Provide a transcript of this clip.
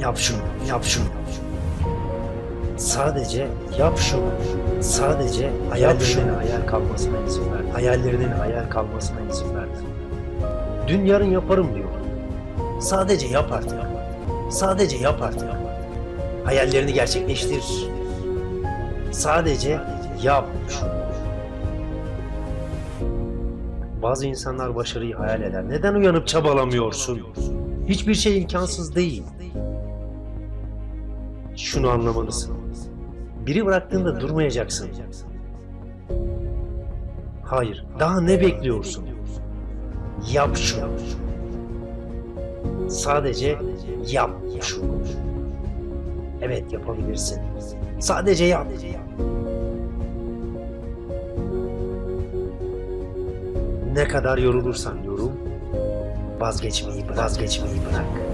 Yap şunu, yap şunu. Sadece yap şunu. Sadece hayallerinin hayal kalmasına izin ver. Hayallerinin hayal kalmasına izin ver. Dün yarın yaparım diyor. Sadece yap artık. Sadece yap artık. Hayallerini gerçekleştir. Sadece yap şunu. Bazı insanlar başarıyı hayal eder. Neden uyanıp çabalamıyorsun? Hiçbir şey imkansız değil. Şunu anlamalısın. Biri bıraktığında durmayacaksın. Hayır, daha ne bekliyorsun? Yap şunu. Sadece yap şunu. Evet yapabilirsin. Sadece yap. Ne kadar yorulursan yorul, vazgeçmeyi bırak, vazgeçmeyi bırak.